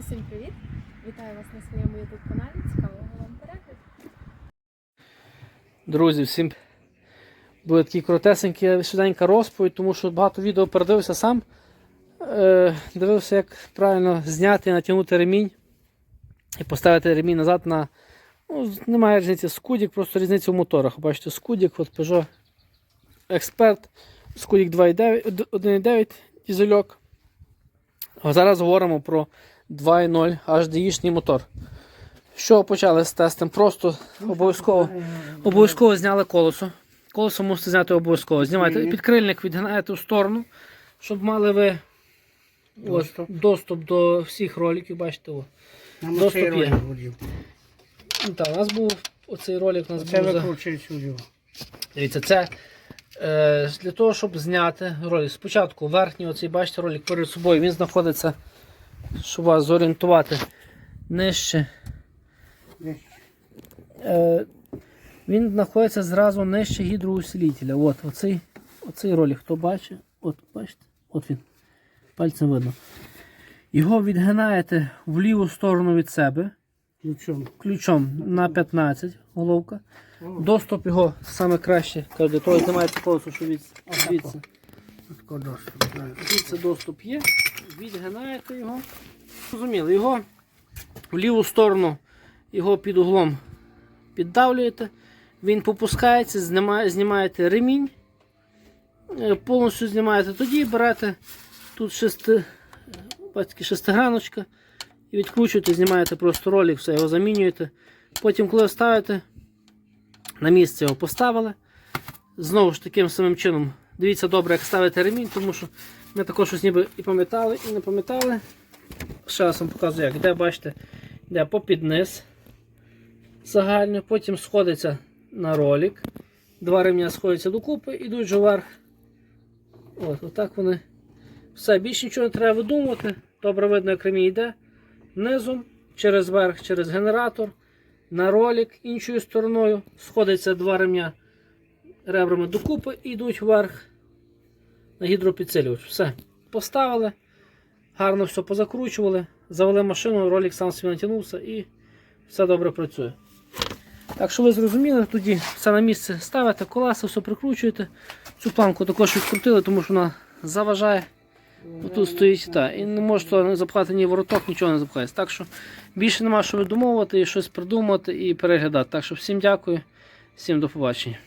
Усім привіт! Вітаю вас на своєму YouTube каналі. Цікавого вам перегляду. Друзі, всім буде такий коротесенький швиденька розповідь, тому що багато відео передивився сам. Е, дивився, як правильно зняти і натягнути ремінь і поставити ремінь назад на. Ну, немає різниці скудік, просто різниця в моторах. Бачите, скудік, от Peugeot Expert, скудік 2.9 1.9 дізельок. Зараз говоримо про 2.0 HDI-шний мотор. Що почали з тестом? Просто обов'язково Обов'язково зняли колесо. Колесо мусите зняти обов'язково. Знімайте підкрильник, відгинаєте в сторону, щоб мали ви доступ, Доступ. до всіх роликів. Бачите, о. Доступ є. ролик водів. Ну, та, у нас був оцей ролик, у нас Це був за... Дивіться, це е, для того, щоб зняти ролик. Спочатку верхній оцей, бачите, ролик перед собою, він знаходиться, щоб вас зорієнтувати нижче. Е, він знаходиться зразу нижче гідроусилителя. От, оцей, оцей ролик, хто бачить, от бачите, от він. Пальцем видно. Його відгинаєте в ліву сторону від себе Ключом. ключом на 15 головка. О, Доступ його саме краще. Кажу, для того знімаєте колесо, що від, знаю. Звідси доступ є. Відгинаєте його. Зрозуміли, його в ліву сторону його під углом піддавлюєте. Він попускається, знімає- знімаєте ремінь. Е, Повністю знімаєте тоді, берете тут шести, бачите, шестиграночка і відкручуєте, знімаєте просто ролик, все його замінюєте. Потім, коли ставите, на місце його поставили. Знову ж таким самим чином. Дивіться добре, як ставити ремінь, тому що ми також щось ніби і пам'ятали, і не пам'ятали. Ще раз вам показую, як йде, бачите, йде попід низ загально, потім сходиться на ролик. Два ремня сходяться докупи, йдуть вже вверх. От, отак вони. Все, більше нічого не треба видумувати. Добре видно, як ремінь йде. Низом, через верх, через генератор, на ролик іншою стороною. Сходиться два ремня ребрами докупи і йдуть вверх на гідропідсилювач. Все. Поставили, гарно все позакручували, завели машину, ролик сам собі натягнувся і все добре працює. Так що ви зрозуміли, тоді все на місце ставите, колеса, все прикручуєте. Цю планку також відкрутили, тому що вона заважає. Тут стоїть та, і не можете запхати ні вороток, нічого не запхається. Так що більше нема що видумовувати і щось придумувати і переглядати. Так що всім дякую, всім до побачення.